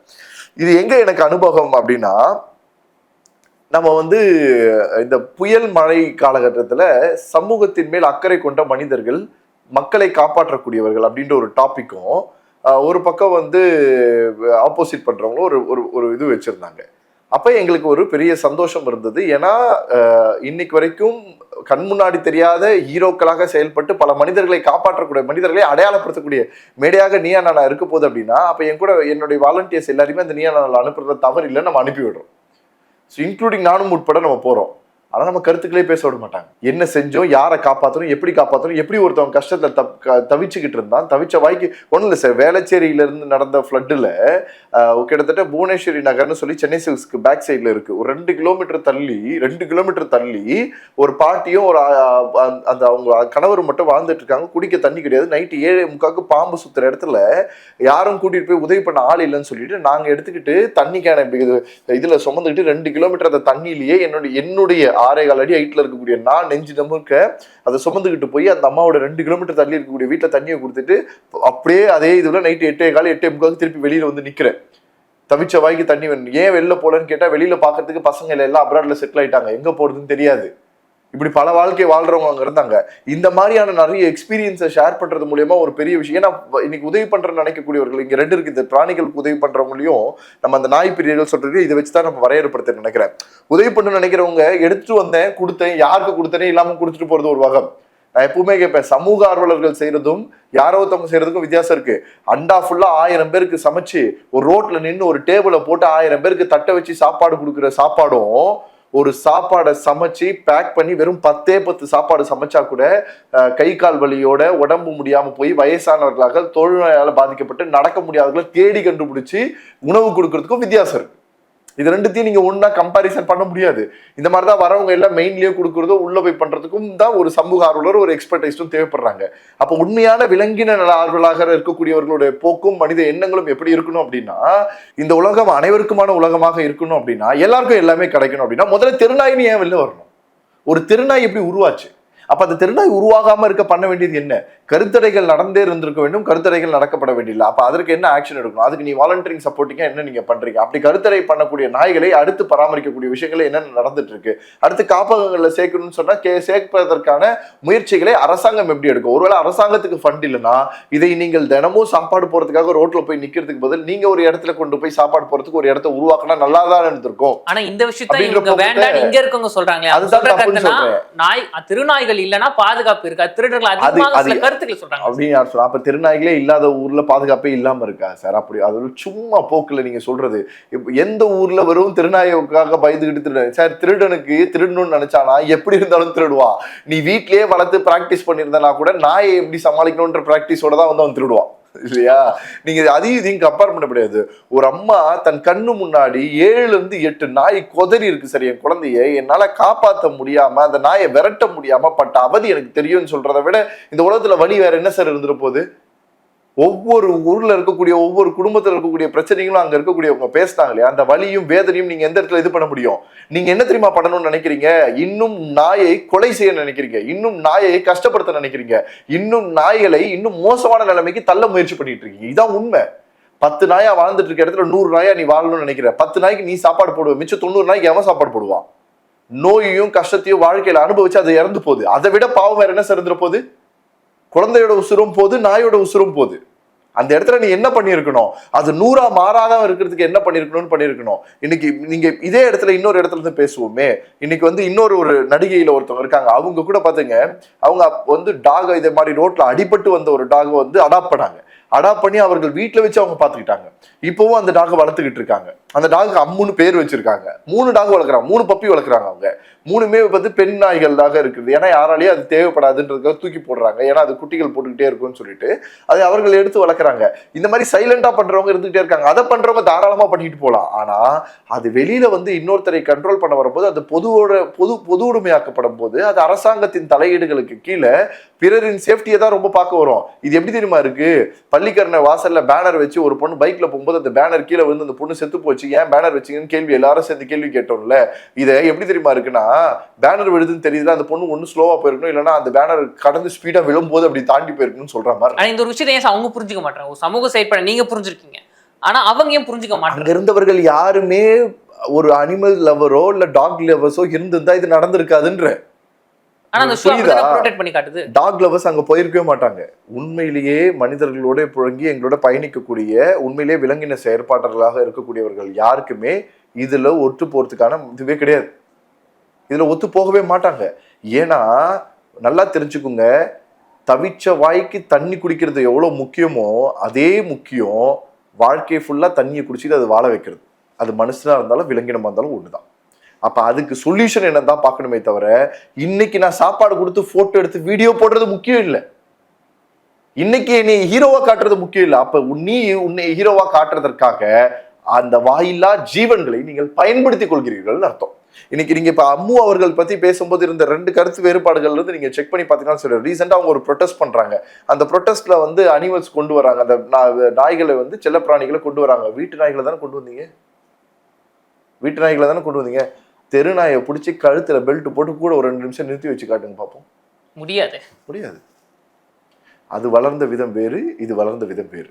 இது எங்கே எனக்கு அனுபவம் அப்படின்னா நம்ம வந்து இந்த புயல் மழை காலகட்டத்தில் சமூகத்தின் மேல் அக்கறை கொண்ட மனிதர்கள் மக்களை காப்பாற்றக்கூடியவர்கள் அப்படின்ற ஒரு டாப்பிக்கும் ஒரு பக்கம் வந்து ஆப்போசிட் பண்ணுறவங்களும் ஒரு ஒரு ஒரு இது வச்சுருந்தாங்க. அப்போ எங்களுக்கு ஒரு பெரிய சந்தோஷம் இருந்தது. ஏன்னா இன்னைக்கு வரைக்கும் கண் முன்னாடி தெரியாத ஹீரோக்களாக செயல்பட்டு பல மனிதர்களை காப்பாற்றக்கூடிய மனிதர்களை அடையாளப்படுத்தக்கூடிய மேடையாக நீயா நான் இருக்க போகுது அப்படின்னா அப்போ என் கூட என்னுடைய வாலண்டியர்ஸ் எல்லாருமே அந்த நீயா நான் அனுப்புறத தவறு இல்லை நம்ம அனுப்பி விடுறோம் ஸோ இன்க்ளூடிங் நானும் உட்பட நம்ம போகிறோம் ஆனால் நம்ம கருத்துக்களே பேச விட மாட்டாங்க. என்ன செஞ்சோம் யாரை காப்பாற்றணும் எப்படி காப்பாற்றணும் எப்படி ஒருத்தவங்க கஷ்டத்தில் தப் தவிச்சுக்கிட்டு இருந்தான் தவிச்ச வாய்க்கு ஒன்றும் இல்லை சார். வேளச்சேரியிலேருந்து நடந்த ஃப்ளட்டில் கிட்டத்தட்ட புவனேஸ்வரி நகர்னு சொல்லி சென்னை சில்ஸ்க்கு பேக் சைடில் இருக்குது ஒரு ரெண்டு கிலோமீட்டர் தள்ளி ரெண்டு கிலோமீட்டர் தள்ளி ஒரு பாட்டியும் ஒரு அந்த- அவங்க கணவர் மட்டும் வாழ்ந்துட்டு இருக்காங்க. குடிக்க தண்ணி கிடையாது. நைட்டு ஏழு முக்காக்கு பாம்பு சுற்றுற இடத்துல யாரும் கூட்டிகிட்டு போய் உதவி பண்ண ஆள் இல்லைன்னு சொல்லிட்டு நாங்கள் எடுத்துக்கிட்டு தண்ணி கேன இது சுமந்துக்கிட்டு ரெண்டு கிலோமீட்டர் அந்த தண்ணியிலேயே என்னுடைய என்னுடைய ஆறே கால் அடி ஹைட்டில் இருக்கக்கூடிய நான் நெஞ்சு நமுக்க அதை சுமந்துக்கிட்டு போய் அந்த அம்மாவோட ரெண்டு கிலோமீட்டர் தள்ளி இருக்கக்கூடிய வீட்டில் தண்ணியை கொடுத்துட்டு அப்படியே அதே இதுல நைட்டு எட்டே கால் எட்டே முக்காக்கு திருப்பி வெளியில் வந்து நிற்கிறேன் தவிச்ச வாய்க்கு தண்ணி வேணும். ஏன் வெளில போலன்னு கேட்டால் வெளியில் பார்க்கறதுக்கு பசங்க எல்லாம் அப்ராட்ல செட்டில் ஆயிட்டாங்க. எங்கே போகிறதுன்னு தெரியாது. இப்படி பல வாழ்க்கை வாழ்றவங்க அங்க. இருந்தாங்க இந்த மாதிரியான நிறைய எக்ஸ்பீரியன்ஸை ஷேர் பண்றது மூலியமா ஒரு பெரிய விஷயம். ஏன்னா இன்னைக்கு உதவி பண்றேன்னு நினைக்கக்கூடியவர்கள் இங்க ரெண்டு இருக்கு இந்த பிராணிகளுக்கு உதவி பண்றவங்களையும் நம்ம அந்த நாய் பிரியர்கள் சொல்றது இதை வச்சு தான் நம்ம வரையறுப்படுத்த நினைக்கிறேன். உதவி பண்ண நினைக்கிறவங்க எடுத்துட்டு வந்தேன் கொடுத்தேன் யாருக்கு கொடுத்தனே இல்லாம கொடுத்துட்டு போறது ஒரு வகம். நான் எப்பவுமே கேட்பேன் சமூக ஆர்வலர்கள் செய்யறதும் யாரோ ஒருத்தவங்க செய்யறதுக்கும் வித்தியாசம் இருக்கு. அண்டா ஃபுல்லா ஆயிரம் பேருக்கு சமைச்சு ஒரு ரோட்ல நின்று ஒரு டேபிளை போட்டு ஆயிரம் பேருக்கு தட்டை வச்சு சாப்பாடு கொடுக்குற சாப்பாடும் ஒரு சாப்பாடை சமைச்சு பேக் பண்ணி வெறும் பத்தே பத்து சாப்பாடு சமைச்சா கூட கை கால் வலியோட உடம்பு முடியாம போய் வயசானவர்களாக தொழுநோயால பாதிக்கப்பட்டு நடக்க முடியாதவர்களை தேடி கண்டுபிடிச்சு உணவு கொடுக்கறதுக்கும் வித்தியாசம் இருக்கு. இது ரெண்டுத்தையும் நீங்க ஒன்னா கம்பாரிசன் பண்ண முடியாது. இந்த மாதிரி தான் வரவங்க எல்லாம் மெயின்லயே கொடுக்குறதோ உள்ள போய் பண்றதுக்கும் தான் ஒரு சமூக ஆர்வலர் ஒரு எக்ஸ்பர்டைஸும் தேவைப்படுறாங்க. அப்ப உண்மையான விலங்கின நல ஆர்வலாக இருக்கக்கூடியவர்களுடைய போக்கும் மனித எண்ணங்களும் எப்படி இருக்கணும் அப்படின்னா இந்த உலகம் அனைவருக்குமான உலகமாக இருக்கணும் அப்படின்னா எல்லாருக்கும் எல்லாமே கிடைக்கணும் அப்படின்னா முதல்ல திருநாயின்னு ஏன் வெளில வரணும்? ஒரு திருநாய் எப்படி உருவாச்சு? அப்ப அந்த திருநாய் உருவாகாம இருக்க பண்ண வேண்டியது என்ன? கருத்தடைகள் நடந்தே இருந்திருக்க வேண்டும் கருத்தடைகள் நடக்கப்பட வேண்டியதில்லை. அப்ப அதற்கு என்ன ஆக்ஷன் எடுக்கணும்? அதுக்கு நீ வாலண்டரிங் சப்போர்ட்டிங்கா என்ன நீங்க பண்றீங்க? அப்படி கருத்தடை பண்ணக்கூடிய நாய்களை அடுத்து பராமரிக்கக்கூடிய விஷயங்கள் என்னென்ன நடந்துட்டு இருக்கு? அடுத்து காப்பகங்கள்ல சேர்க்கணும்னு சொன்னா கே சேர்ப்பதற்கான முயற்சிகளை அரசாங்கம் எப்படி எடுக்கும்? ஒருவேளை அரசாங்கத்துக்கு ஃபண்ட் இல்லைன்னா இதை நீங்கள் தினமும் சாப்பாடு போறதுக்காக ரோட்ல போய் நிக்கிறதுக்கு பதில் நீங்க ஒரு இடத்துல கொண்டு போய் சாப்பாடு போறதுக்கு ஒரு இடத்த உருவாக்கினா நல்லா தான் இருந்திருக்கும். ஆனா இந்த விஷயத்த இங்க இருக்கவங்க சொல்றாங்களே அவங்க அதுதான். நாய் திருநாய்கள் இல்லைன்னா பாதுகாப்பு இருக்கா திருடர்கள் அதிகமாக அது- சில கருத்துக்கள் சொல்றாங்க. அப்படின்னு யார் சொல்றா? அப்ப திருநாய்களே இல்லாத ஊர்ல பாதுகாப்பே இல்லாம இருக்கா சார்? அப்படி அது சும்மா போக்குல நீங்க சொல்றது. எந்த ஊர்ல வெறும் திருநாய்க்காக பயந்துகிட்டு திருட சார் திருடனுக்கு திருடணும்னு நினைச்சானா? எப்படி இருந்தாலும் திருடுவான் நீ வீட்லயே வளர்த்து பிராக்டிஸ் பண்ணியிருந்தனா கூட நாயை எப்படி சமாளிக்கணும்ன்ற பிராக்டிஸோட தான் வந்து அவன் திருடுவான் இல்லையா? நீங்க அதையும் இதையும் கம்பேர் பண்ண முடியாது. ஒரு அம்மா தன் கண்ணு முன்னாடி ஏழுல இருந்து எட்டு நாய் கொதறி இருக்கு சரி என் குழந்தைய. என்னால காப்பாத்த முடியாம அந்த நாயை விரட்ட முடியாம பட்ட அவதி எனக்கு தெரியும்னு சொல்றதை விட இந்த உலகத்துல வழி வேற என்ன சார் இருந்துட்டு போகுது? ஒவ்வொரு ஊரில் இருக்கக்கூடிய ஒவ்வொரு குடும்பத்தில் இருக்கக்கூடிய பிரச்சனைகளும் அங்கே இருக்கக்கூடியவங்க பேசினாங்க இல்லையா அந்த வலியும் வேதனையும் நீங்கள் எந்த இடத்துல இது பண்ண முடியும்? நீங்கள் என்ன தெரியுமா பண்ணணும்னு நினைக்கிறீங்க? இன்னும் நாயை கொலை செய்ய நினைக்கிறீங்க. இன்னும் நாயை கஷ்டப்படுத்த நினைக்கிறீங்க. இன்னும் நாய்களை இன்னும் மோசமான நிலைமைக்கு தள்ள முயற்சி பண்ணிட்டு இருக்கீங்க. இதான் உண்மை. பத்து நாயா வாழ்ந்துட்டு இருக்க இடத்துல நூறு நாயா நீ வாழணும்னு நினைக்கிற. பத்து நாய்க்கு நீ சாப்பாடு போடுவ. மிச்சம் தொண்ணூறு நாய்க்கு எவன் சாப்பாடு போடுவான்? நோயையும் கஷ்டத்தையும் வாழ்க்கையில அனுபவிச்சு அதை இறந்து போகுது. அதை விட பாவம் வேற என்ன சிறந்துற போகுது? குழந்தையோட உசுரும் போது நாயோட உசுரும் போகுது. அந்த இடத்துல நீ என்ன பண்ணியிருக்கணும்? அது நூறா மாறாத இருக்கிறதுக்கு என்ன பண்ணிருக்கணும்னு பண்ணியிருக்கணும். இன்னைக்கு நீங்க இதே இடத்துல இன்னொரு இடத்துல இருந்து பேசுவோமே. இன்னைக்கு வந்து இன்னொரு ஒரு நடிகையில ஒருத்தவங்க இருக்காங்க. அவங்க கூட பாத்துங்க. அவங்க வந்து டாக் இதே மாதிரி ரோட்ல அடிபட்டு வந்த ஒரு டாகை வந்து அடாப்ட் பண்ணாங்க. அடாப்ட் பண்ணி அவர்கள் வீட்டில் வச்சு அவங்க பார்த்துக்கிட்டாங்க இப்போவும் அந்த டாகை வளர்த்துக்கிட்டு இருக்காங்க. அந்த டாகுக்கு அம்முன்னு பேர் வச்சிருக்காங்க. மூணு டாக் வளர்க்குறாங்க. மூணு பப்பி வளர்க்குறாங்க அவங்க. மூணுமே வந்து பெண் நாய்களாக இருக்குது. ஏன்னா யாராலையும் அது தேவைப்படாதுன்றதுக்காக தூக்கி போடுறாங்க. ஏன்னா அது குட்டிகள் போட்டுக்கிட்டே இருக்கும்னு சொல்லிட்டு அதை அவர்கள் எடுத்து வளர்க்குறாங்க. இந்த மாதிரி சைலண்டா பண்றவங்க இருந்துகிட்டே இருக்காங்க. அதை பண்றவங்க தாராளமா பண்ணிட்டு போகலாம் ஆனா அது வெளியில வந்து இன்னொருத்தரை கண்ட்ரோல் பண்ண வரும்போது அது பொதுவோட பொது பொது உடைமையாக்கப்படும் போது அது அரசாங்கத்தின் தலையீடுகளுக்கு கீழே பிறரின் சேஃப்டியை தான் ரொம்ப பார்க்க வரும். இது எப்படி தெரியுமா இருக்கு? பள்ளிக்கரணை வாசல்ல பேனர் வச்சு ஒரு பொண்ணு பைக்ல போகும்போது அந்த பேனர் கீழே வந்து அந்த பொண்ணு செத்து போச்சு. ஏன் பேனர் வச்சீங்கன்னு கேள்வி எல்லாரும் சேர்ந்து கேள்வி கேட்டோம்ல. இதை எப்படி தெரியுமா இருக்குன்னா பேனர் விழுதுன்னு தெரியுதுல அந்த பொண்ணு ஒண்ணு ஸ்லோவா போயிருக்கணும் இல்லைன்னா அந்த பேனர் கடந்து ஸ்பீடா விழும்போது அப்படி தாண்டி போயிருக்கணும்னு சொல்ற மாதிரி. இந்த ஒரு விஷயத்தை ஏன் அவங்க புரிஞ்சுக்க மாட்டாங்க சமூக செயற்பட நீங்க புரிஞ்சிருக்கீங்க. ஆனா அவங்க ஏன் புரிஞ்சுக்க மாட்டாங்க இருந்தவர்கள் யாருமே ஒரு அனிமல் லவரோ இல்ல டாக் லவர்ஸோ இருந்திருந்தா இது நடந்திருக்காதுன்ற டாக் லவர்ஸ் அங்க போயிருக்கவே மாட்டாங்க. உண்மையிலேயே மனிதர்களோட புழங்கி எங்களோட பயணிக்கக்கூடிய உண்மையிலேயே விலங்கின செயற்பாட்டர்களாக இருக்கக்கூடியவர்கள் யாருக்குமே இதுல ஒத்து போறதுக்கான இதுவே கிடையாது. இதுல ஒத்து போகவே மாட்டாங்க. ஏன்னா நல்லா தெரிஞ்சுக்குங்க. தவிச்ச வாய்க்கு தண்ணி குடிக்கிறது எவ்வளவு முக்கியமோ அதே முக்கியம் வாழ்க்கை ஃபுல்லா தண்ணியை குடிச்சிட்டு அது வாழ வைக்கிறது. அது மனுஷனா இருந்தாலும் விலங்கினமா இருந்தாலும் ஒண்ணுதான். அப்போ அதுக்கு சொல்யூஷன் என்னதான் பார்க்கணுமே தவிர இன்னைக்கு நான் சாப்பாடு கொடுத்து ஃபோட்டோ எடுத்து வீடியோ போடுறது முக்கியம் இல்லை. இன்னைக்கு நீ ஹீரோவா காட்டுறது முக்கியம் இல்லை. அப்போ நீ உன்னை ஹீரோவா காட்டுறதற்காக அந்த வாயில்லா ஜீவன்களை நீங்கள் பயன்படுத்திக் கொள்கிறீர்கள் அர்த்தம். இன்னைக்கு நீங்க இப்ப அம்மு அவர்கள் பத்தி பேசும்போது இருந்த ரெண்டு கருத்து வேறுபாடுகள் இருந்து நீங்க செக் பண்ணி பாத்தீங்கன்னா சரி ரீசெண்டா அவங்க ஒரு ப்ரொடெஸ்ட் பண்றாங்க. அந்த ப்ரொடெஸ்ட்ல வந்து அனிமல்ஸ் கொண்டு வராங்க. அந்த நா- நாய்களை வந்து செல்ல பிராணிகளை கொண்டு வராங்க. வீட்டு நாய்களை தானே கொண்டு வந்தீங்க? வீட்டு நாய்களை தானே கொண்டு வந்தீங்க? தெரு நாயை பிடிச்சி கழுத்துல பெல்ட் போட்டு கூட ஒரு ரெண்டு நிமிஷம் நிறுத்தி வச்சு காட்டுங்க பார்ப்போம் முடியாது. முடியாது. அது வளர்ந்த விதம் வேறு இது வளர்ந்த விதம் வேறு.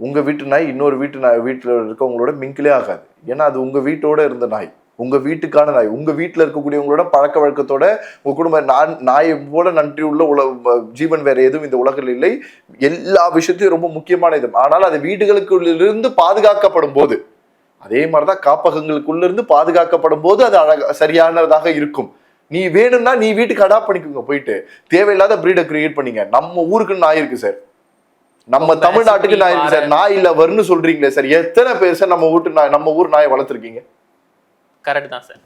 உங்க வீட்டு நாய் இன்னொரு வீட்டு நாய் வீட்டுல இருக்கவங்களோட மிங்கிலே ஆகாது. ஏன்னா அது உங்க வீட்டோட இருந்த நாய். உங்க வீட்டுக்கான நாய். உங்க வீட்டுல இருக்கக்கூடியவங்களோட பழக்க வழக்கத்தோட உங்க குடும்ப நான் நாயை போல நன்றி உள்ள உல ஜீவன் வேற எதுவும் இந்த உலகில் இல்லை. எல்லா விஷயத்தையும் ரொம்ப முக்கியமான இது. ஆனால் அது வீடுகளுக்குள்ளிருந்து பாதுகாக்கப்படும் போது அதே மாதிரிதான் காப்பகங்களுக்குள்ள இருந்து பாதுகாக்கப்படும் போது அது அழகா சரியானதாக இருக்கும். நீ வேணும்னா நீ வீட்டுக்கு அடாப்ட் பண்ணிக்கோங்க போயிட்டு. தேவையில்லாத பிரீடை கிரியேட் பண்ணீங்க. நம்ம ஊருக்கு நாய் இருக்கு சார் நம்ம தமிழ்நாட்டுக்கு நாய் இருக்கு சார். நாய் இல்ல வரும்னு சொல்றீங்களே சார் எத்தனை பேர் சார் நம்ம வீட்டு நாய் நம்ம ஊர் நாயை வளர்த்துருக்கீங்க? கரெக்ட் தான் சார்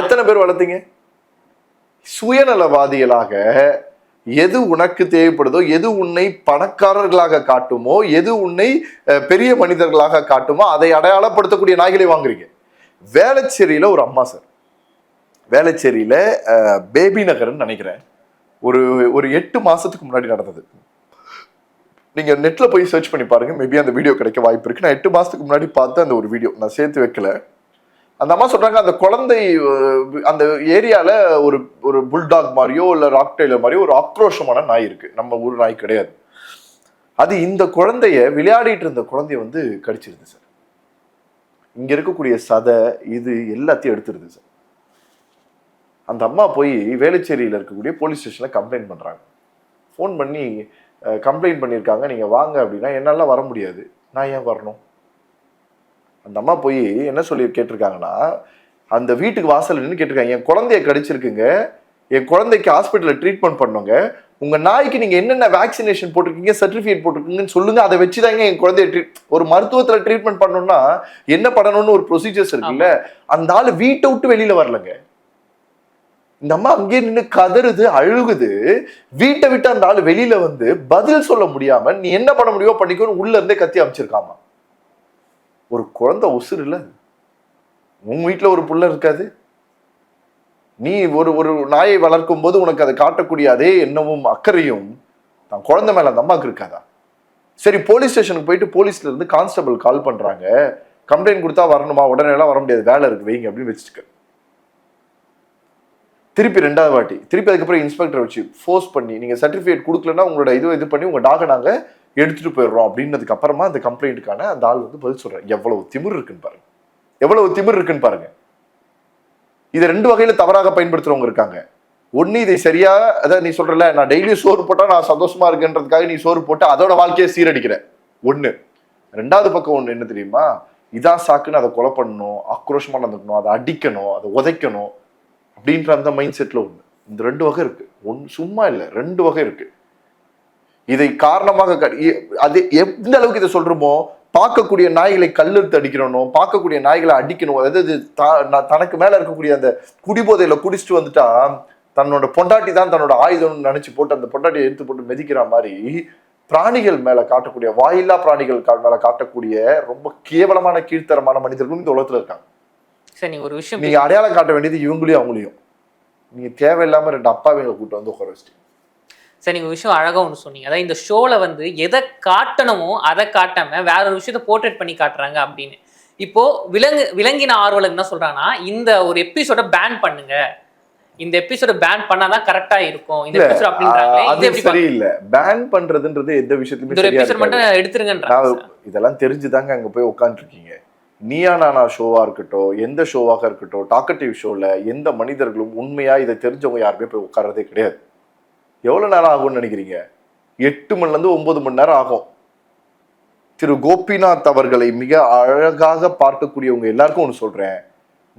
எத்தனை பேர் வளர்த்தீங்க? சுயநலவாதிகளாக எது உனக்கு தேவைப்படுதோ எது உன்னை பணக்காரர்களாக காட்டுமோ எது உன்னை பெரிய மனிதர்களாக காட்டுமோ அதை அடையாளப்படுத்தக்கூடிய நாய்களை வாங்குறீங்க. வேளச்சேரியில ஒரு அம்மா சார். வேளச்சேரியில பேபி நகர்னு நினைக்கிறேன். ஒரு ஒரு எட்டு மாசத்துக்கு முன்னாடி நடந்தது. நீங்க நெட்ல போய் சர்ச் பண்ணி பாருங்க. மேபி அந்த வீடியோ கிடைக்க வாய்ப்பு இருக்கு. நான் எட்டு மாசத்துக்கு முன்னாடி பார்த்த அந்த ஒரு வீடியோ. நான் சேர்த்து வைக்கல. அந்த அம்மா சொல்றாங்க அந்த குழந்தை அந்த ஏரியால ஒரு ஒரு புல்டாக் மாதிரியோ இல்ல ராக்டெய்லர் மாதிரியோ ஒரு ஆக்ரோஷமான நாய் இருக்கு. நம்ம ஊர் நாய் கிடையாது. அது இந்த குழந்தைய விளையாடிட்டு இருந்த குழந்தைய வந்து கடிச்சிருது சார். இங்க இருக்கக்கூடிய சதை இது எல்லாத்தையும் எடுத்துருது சார். அந்த அம்மா போய் வேளச்சேரியில இருக்கக்கூடிய போலீஸ் ஸ்டேஷன்ல கம்ப்ளைண்ட் பண்றாங்க. ஃபோன் பண்ணி கம்ப்ளைண்ட் பண்ணியிருக்காங்க. நீங்க வாங்க அப்படின்னா என்னால வர முடியாது. நான் ஏன் வரணும்? அந்த அம்மா போய் என்ன சொல்லி கேட்டிருக்காங்கன்னா அந்த வீட்டுக்கு வாசல்ல நின்று கேட்டிருக்காங்க என் குழந்தைய கடிச்சிருக்குங்க. என் குழந்தைக்கு ஹாஸ்பிட்டலில் ட்ரீட்மெண்ட் பண்ணுங்க. உங்க நாய்க்கு நீங்க என்னென்ன வேக்சினேஷன் போட்டிருக்கீங்க சர்டிஃபிகேட் போட்டிருக்கீங்கன்னு சொல்லுங்க. அதை வச்சுதாங்க என் குழந்தைய ட்ரீட் ஒரு மருத்துவத்துல ட்ரீட்மெண்ட் பண்ணணும்னா என்ன பண்ணணும்னு ஒரு ப்ரொசீஜர்ஸ் இருக்குல்ல அந்த ஆள் வீட்டை விட்டு வெளியில வரலங்க. இந்த அம்மா அங்கேயே நின்று கதறுது அழுகுது. வீட்டை விட்டு அந்த ஆள் வெளியில வந்து பதில் சொல்ல முடியாம நீ என்ன பண்ண முடியுமோ பண்ணிக்கோன்னு உள்ள இருந்தே கத்தி அமைச்சிருக்காமா? ஒரு குழந்தை உசுறு இல்லை. உன் வீட்டில் ஒரு புள்ள இருக்காது. நீ ஒரு ஒரு நாயை வளர்க்கும் போது உனக்கு அதை காட்டக்கூடிய அதே எண்ணமும் அக்கறையும் தான் குழந்தை மேலே அந்த அம்மாவுக்கு இருக்காதா? சரி போலீஸ் ஸ்டேஷனுக்கு போயிட்டு போலீஸ்ல இருந்து கான்ஸ்டபிள் கால் பண்ணுறாங்க கம்ப்ளைண்ட் கொடுத்தா வரணுமா? உடனே எல்லாம் வர முடியாது. வேலை இருக்கு. வைங்க அப்படின்னு வச்சுட்டு திருப்பி ரெண்டாவது வாட்டி. திருப்பி அதுக்கப்புறம் இன்ஸ்பெக்டர் வச்சு ஃபோர்ஸ் பண்ணி நீங்கள் சர்டிஃபிகேட் கொடுக்கலன்னா உங்களோட இது இது பண்ணி உங்கள் டாகை நாங்கள் எடுத்துட்டு போயிடுறோம் அப்படின்னதுக்கு அப்புறமா அந்த கம்ப்ளைண்ட்டுக்கான அந்த ஆள் வந்து பதில் சொல்கிறேன் எவ்வளவு திமிர் இருக்குன்னு பாருங்க. எவ்வளவு திமிர் இருக்குன்னு பாருங்க. இதை ரெண்டு வகையில தவறாக பயன்படுத்துறவங்க இருக்காங்க. ஒன்று இதை சரியா அதான் நீ சொல்றல நான் டெய்லி சோறு போட்டா நான் சந்தோஷமா இருக்கேன்றதுக்காக நீ சோறு போட்டு அதோட வாழ்க்கையை சீரடிக்கிற. ஒண்ணு. ரெண்டாவது பக்கம் ஒண்ணு என்ன தெரியுமா? இதான் சாக்குன்னு அதை கொலை பண்ணணும் ஆக்ரோஷமா நடந்துக்கணும் அதை அடிக்கணும் அதை உதைக்கணும் அப்படின்ற அந்த மைண்ட் செட்ல ஒண்ணு. இந்த ரெண்டு வகை இருக்கு. ஒன்னு சும்மா இல்லை ரெண்டு வகை இருக்கு. இதை காரணமாக அது எந்த அளவுக்கு இதை சொல்றோமோ பார்க்கக்கூடிய நாய்களை கல்லெடுத்து அடிக்கணும் பார்க்கக்கூடிய நாய்களை அடிக்கணும். அதாவது தனக்கு மேல இருக்கக்கூடிய அந்த குடிபோதையில குடிச்சிட்டு வந்துட்டா தன்னோட பொண்டாட்டி தான் தன்னோட ஆயுதம்னு நினைச்சு போட்டு அந்த பொண்டாட்டியை எடுத்து போட்டு மிதிக்கிற மாதிரி பிராணிகள் மேல காட்டக்கூடிய வாயில்லா பிராணிகள் மேல காட்டக்கூடிய ரொம்ப கேவலமான கீழ்த்தரமான மனிதர்களும் இந்த உலகத்துல இருக்காங்க. சரி நீங்க ஒரு விஷயம் நீங்க அடையாளம் காட்ட வேண்டியது இவங்களையும் அவங்களையும். நீங்க தேவையில்லாம ரெண்டு அப்பாவிங்க கூட்டு வந்து உட்கார வச்சிட்டீங்க. சரி நீங்க ஒரு விஷயம் அழகா ஒன்று சொன்னீங்க. அதாவது இந்த ஷோல வந்து எதை காட்டணுமோ அதை காட்டாம வேற ஒரு விஷயத்த போர்ட்ரேட் பண்ணி காட்டுறாங்க அப்படின்னு. இப்போ விலங்கு விலங்கின ஆர்வலர் என்ன சொல்றாங்கன்னா இந்த ஒரு எபிசோட பேன் பண்ணுங்க. இந்த எபிசோட பேன் பண்ணாதான் கரெக்டா இருக்கும். இந்த எபிசோட் பாக்க- சரியில்லை. பேன் பண்றதுன்றது எந்த விஷயத்துலயுமே இந்த எபிசோட். மட்டும் எடுத்துருங்கன்றாங்க இதெல்லாம் தெரிஞ்சுதாங்க அங்க போய் உட்காந்துருக்கீங்க நீயா நானா ஷோவா இருக்கட்டும் எந்த ஷோவாக இருக்கட்டும் டாக்கட்டிவ் ஷோல எந்த மனிதர்களும் உண்மையா இதை தெரிஞ்சவங்க யாருமே போய் உட்கார்றதே கிடையாது. எவ்வளவு நேரம் ஆகும்னு நினைக்கிறீங்க? எட்டு மணில இருந்து ஒன்பது மணி நேரம் ஆகும். திரு கோபிநாத் அவர்களை மிக அழகாக பார்க்கக்கூடியவங்க எல்லாருக்கும் ஒன்று சொல்றேன்.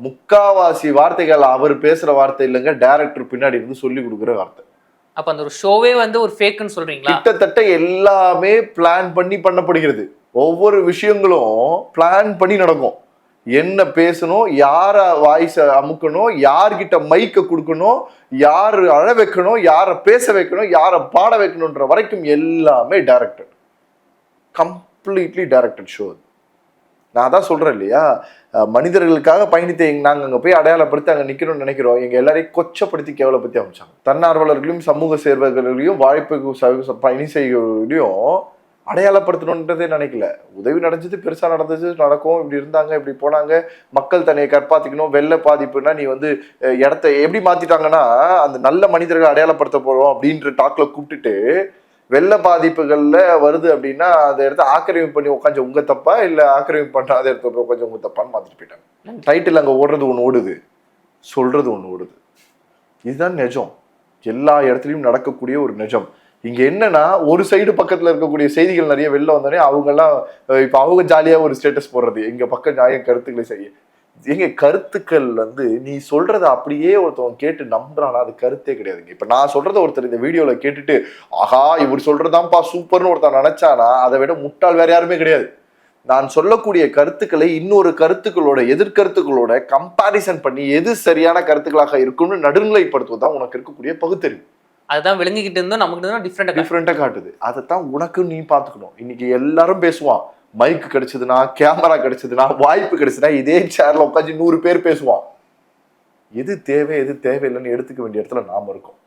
முக்காவாசி வார்த்தைகள் அவர் பேசுற வார்த்தை இல்லைங்க டைரக்டர் பின்னாடி இருந்து சொல்லி கொடுக்குற வார்த்தை. அப்ப அந்த ஒரு ஷோவே வந்து ஒரு ஃபேக்குன்னு சொல்றீங்களா? கிட்டத்தட்ட எல்லாமே பிளான் பண்ணி பண்ணப்படுகிறது. ஒவ்வொரு விஷயங்களும் பிளான் பண்ணி நடக்கும். என்ன பேசணும் யாரை வாய்ஸ அமுக்கணும் யார்கிட்ட மைக்கை கொடுக்கணும் யார் அழ வைக்கணும் யாரை பேச வைக்கணும் யாரை பாட வைக்கணுன்ற வரைக்கும் எல்லாமே டைரக்டட் கம்ப்ளீட்லி டைரக்டட் ஷோ நான் அதான் சொல்கிறேன் இல்லையா? மனிதர்களுக்காக பயணித்த நாங்கள் அங்கே போய் அடையாளப்படுத்தி அங்கே நிற்கணும்னு நினைக்கிறோம். எங்கள் எல்லாரையும் கொச்சப்படுத்தி கேவலப்படுத்தி அமைச்சாங்க. தன்னார்வலர்களையும் சமூக சேர்வர்களையும் வாய்ப்பு ச- பயணி செய்கிறவர்களையும் அடையாளப்படுத்தணுன்றதே நினைக்கல. உதவி நடந்தது பெருசா நடந்தது நடக்கும் இப்படி இருந்தாங்க இப்படி போனாங்க மக்கள் தன்னை கற்பாத்திக்கணும் வெள்ள பாதிப்புனா நீ வந்து இடத்த எப்படி மாத்திட்டாங்கன்னா அந்த நல்ல மனிதர்களை அடையாளப்படுத்த போறோம் அப்படின்ற டாக்ல கூப்பிட்டுட்டு வெள்ள பாதிப்புகள்ல வருது அப்படின்னா அந்த இடத்த ஆக்கிரமிப்பு பண்ணி உட்காந்து உங்க தப்பா இல்ல ஆக்கிரமிப்பு பண்ணாத இடத்த உட்காந்து உங்க தப்பான்னு மாத்திட்டு போயிட்டாங்க. டைட்டில் அங்க ஓடுறது ஒண்ணு ஓடுது. சொல்றது ஒண்ணு ஓடுது. இதுதான் நிஜம். எல்லா இடத்துலயும் நடக்கக்கூடிய ஒரு நிஜம். இங்க என்னன்னா ஒரு சைடு பக்கத்துல இருக்கக்கூடிய செய்திகள் நிறைய வெளில வந்தோடனே அவங்க எல்லாம் இப்ப அவங்க ஜாலியா ஒரு ஸ்டேட்டஸ் போடுறது. எங்க பக்கம் நியாயம் கருத்துக்களை செய்ய. எங்க கருத்துக்கள் வந்து நீ சொல்றத அப்படியே ஒருத்தவன் கேட்டு நம்புறானா அது கருத்தே கிடையாதுங்க. இப்ப நான் சொல்றத ஒருத்தர் இந்த வீடியோல கேட்டுட்டு ஆஹா இவர் சொல்றதான்ப்பா சூப்பர்னு ஒருத்தன் நினைச்சானா அதை விட முட்டாள் வேற யாருமே கிடையாது. நான் சொல்லக்கூடிய கருத்துக்களை இன்னொரு கருத்துக்களோட எதிர்கருத்துக்களோட கம்பாரிசன் பண்ணி எது சரியான கருத்துக்களாக இருக்கும்னு நடுநிலைப்படுத்துவது தான் உனக்கு இருக்கக்கூடிய பகுத்தறிவு. அதுதான் விளங்கிக்கிட்டு இருந்தோம் நமக்கு இருந்தோம் டிஃப்ரெண்ட் டிஃப்ரெண்டா காட்டுது. அதைத்தான் உனக்கு நீ பாத்துக்கணும் இன்னைக்கு எல்லாரும் பேசுவான் மைக் கிடைச்சதுன்னா கேமரா கிடைச்சதுன்னா வாய்ப்பு கிடைச்சதுன்னா இதே சேர்ல உட்காந்து நூறு பேர் பேசுவான். எது தேவை எது தேவையில்லைன்னு எடுத்துக்க வேண்டிய இடத்துல நாம இருக்கோம்.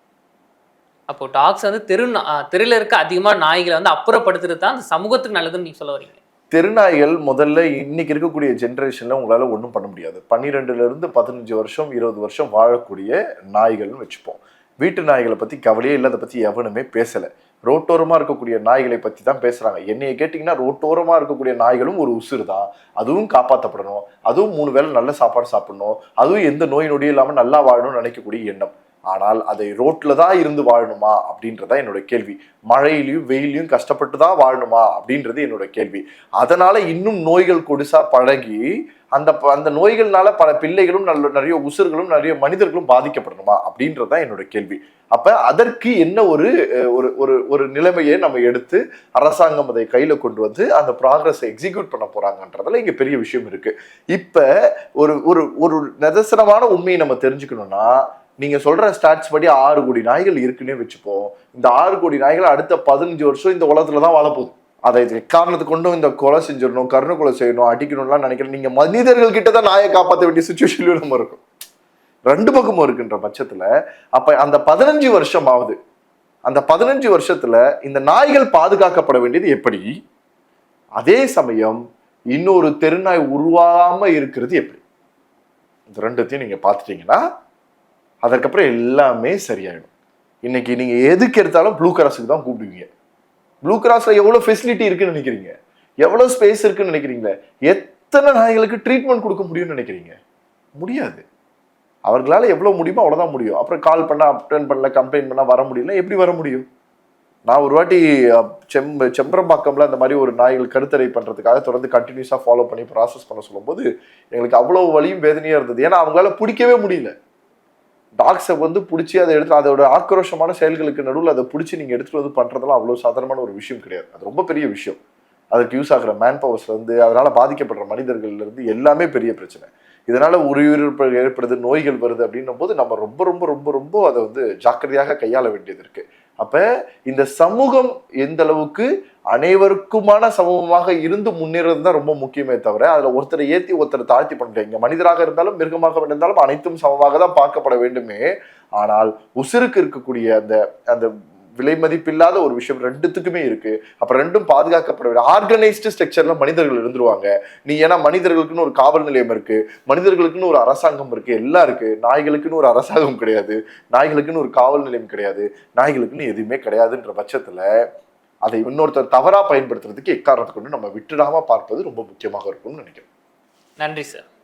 அப்போ டாக்ஸ் வந்து தெரு தெருல இருக்க அதிகமா நாய்களை வந்து அப்புறப்படுத்துறது தான் அந்த சமூகத்துக்கு நல்லதுன்னு நீங்க சொல்ல வரீங்க. தெருநாய்கள் முதல்ல இன்னைக்கு இருக்கக்கூடிய ஜென்ரேஷன்ல உங்களால ஒன்றும் பண்ண முடியாது. பன்னிரெண்டுல இருந்து பதினஞ்சு வருஷம் இருபது வருஷம் வாழக்கூடிய நாய்கள்னு வச்சுப்போம். வீட்டு நாய்களை பற்றி கவலையே இல்லை அதை பற்றி எவனுமே பேசலை. ரோட்டோரமாக இருக்கக்கூடிய நாய்களை பற்றி தான் பேசுகிறாங்க என்னைய கேட்டிங்கன்னா ரோட்டோரமாக இருக்கக்கூடிய நாய்களும் ஒரு உசுறு தான் அதுவும் காப்பாற்றப்படணும் அதுவும் மூணு வேளை நல்ல சாப்பாடு சாப்பிடணும். அதுவும் எந்த நோய் நொடியும் இல்லாமல் நல்லா வாழணும்னு நினைக்கக்கூடிய எண்ணம். ஆனால் அதை ரோட்ல தான் இருந்து வாழணுமா அப்படின்றதா என்னோட கேள்வி. மழையிலையும் வெயிலையும் கஷ்டப்பட்டு தான் வாழணுமா அப்படின்றது என்னோட கேள்வி. அதனால இன்னும் நோய்கள் கொடுசா பழகி அந்த ப- அந்த நோய்கள்னால பல பிள்ளைகளும் நல்ல நிறைய உசுர்களும் நிறைய மனிதர்களும் பாதிக்கப்படணுமா அப்படின்றது தான் என்னோட கேள்வி. அப்ப அதற்கு என்ன ஒரு ஒரு ஒரு ஒரு நிலைமையை நம்ம எடுத்து அரசாங்கம் அதை கையில கொண்டு வந்து அந்த ப்ராக்ரஸை எக்ஸிக்யூட் பண்ண போறாங்கன்றதுல இங்க பெரிய விஷயம் இருக்கு. இப்ப ஒரு ஒரு ஒரு நிதர்சனமான உண்மையை நம்ம தெரிஞ்சுக்கணும்னா நீங்கள் சொல்கிற ஸ்டாட்ஸ் படி ஆறு கோடி நாய்கள் இருக்குன்னே வச்சுப்போம் இந்த ஆறு கோடி நாய்கள் அடுத்த பதினஞ்சு வருஷம் இந்த உலகத்தில் தான் வாழப்போகுது அதை காரணத்துக்கு கொண்டும் இந்த கொலை செஞ்சிடணும் கருணை கொலை செய்யணும் அடிக்கணும்லாம் நினைக்கிறேன். நீங்கள் மனிதர்கள் கிட்ட தான் நாயை காப்பாற்ற வேண்டிய சுச்சுவேஷன் நம்ம இருக்கும். ரெண்டு பக்கமும் இருக்குன்ற பட்சத்தில் அப்போ அந்த பதினஞ்சு வருஷம் ஆகுது அந்த பதினஞ்சு வருஷத்துல இந்த நாய்கள் பாதுகாக்கப்பட வேண்டியது எப்படி? அதே சமயம் இன்னொரு தெருநாய் உருவாம இருக்கிறது எப்படி? இந்த ரெண்டுத்தையும் நீங்க பார்த்துட்டீங்கன்னா அதற்கப்புறம் எல்லாமே சரியாயிடும். இன்னைக்கு நீங்கள் எதுக்கு எடுத்தாலும் ப்ளூ கிராஸுக்கு தான் கூப்பிடுவீங்க. ப்ளூ கிராஸில் எவ்வளோ ஃபெசிலிட்டி இருக்குன்னு நினைக்கிறீங்க? எவ்வளோ ஸ்பேஸ் இருக்குன்னு நினைக்கிறீங்களே? எத்தனை நாய்களுக்கு ட்ரீட்மெண்ட் கொடுக்க முடியும்னு நினைக்கிறீங்க? முடியாது. அவர்களால் எவ்வளோ முடியுமோ அவ்வளோதான் முடியும். அப்புறம் கால் பண்ணால் அப்டன் பண்ணல கம்ப்ளைண்ட் பண்ணால் வர முடியல எப்படி வர முடியும்? நான் ஒரு வாட்டி செம்ப செம் செம்பரம்பாக்கம்ல அந்த மாதிரி ஒரு நாய்கள் கருத்தடை பண்ணுறதுக்காக தொடர்ந்து கண்டினியூஸாக ஃபாலோ பண்ணி ப்ராசஸ் பண்ண சொல்லும்போது எங்களுக்கு அவ்வளோ வலியும் வேதனையாக இருந்தது. ஏன்னா அவங்களால பிடிக்கவே முடியல. டாக்ஸை வந்து பிடிச்சி அதை எடுத்து அதோட ஆக்ரோஷமான செயல்களுக்கு நடுவில் அதை பிடிச்சி நீங்கள் எடுத்துகிட்டு வந்து பண்ணுறதெல்லாம் அவ்வளோ சாதாரணமான ஒரு விஷயம் கிடையாது. அது ரொம்ப பெரிய விஷயம். அதுக்கு யூஸ் ஆகிற மேன் பவர்ஸ்லேருந்து அதனால் பாதிக்கப்படுற மனிதர்கள்லேருந்து எல்லாமே பெரிய பிரச்சனை. இதனால் உயிரிழப்பு ஏற்படுது நோய்கள் வருது அப்படின்னும் போது நம்ம ரொம்ப ரொம்ப ரொம்ப ரொம்ப அதை வந்து ஜாக்கிரதையாக கையாள வேண்டியது இருக்குது அப்ப இந்த சமூகம் எந்த அளவுக்கு அனைவருக்குமான சமூகமாக இருந்து முன்னேறது தான் ரொம்ப முக்கியமே தவிர அதுல ஒருத்தரை ஏத்தி ஒருத்தரை தாழ்த்தி பண்றீங்க மனிதராக இருந்தாலும் மிருகமாக இருந்தாலும் அனைத்தும் சமமாக தான் பார்க்கப்பட வேண்டுமே. ஆனால் உசுருக்கு இருக்கக்கூடிய அந்த அந்த விலை மதிப்பில்லாத ஒரு விஷயம் ரெண்டுத்துக்குமே இருக்கு. அப்ப ரெண்டும் பாதுகாக்கப்பட வேண்டும் ஆர்கனைஸ்டு ஸ்ட்ரக்சர்ல மனிதர்கள் இருந்துருவாங்க. நீ ஏன்னா மனிதர்களுக்குன்னு ஒரு காவல் நிலையம் இருக்கு. மனிதர்களுக்குன்னு ஒரு அரசாங்கம் இருக்கு. எல்லாம் இருக்கு. நாய்களுக்குன்னு ஒரு அரசாங்கம் கிடையாது. நாய்களுக்குன்னு ஒரு காவல் நிலையம் கிடையாது. நாய்களுக்குன்னு எதுவுமே கிடையாதுன்ற பட்சத்துல அதை இன்னொருத்தர் தவறா பயன்படுத்துறதுக்கு எக்காரணத்தை கொண்டு நம்ம விட்டுடாம பார்ப்பது ரொம்ப முக்கியமாக இருக்கும்னு நினைக்கிறேன். நன்றி சார்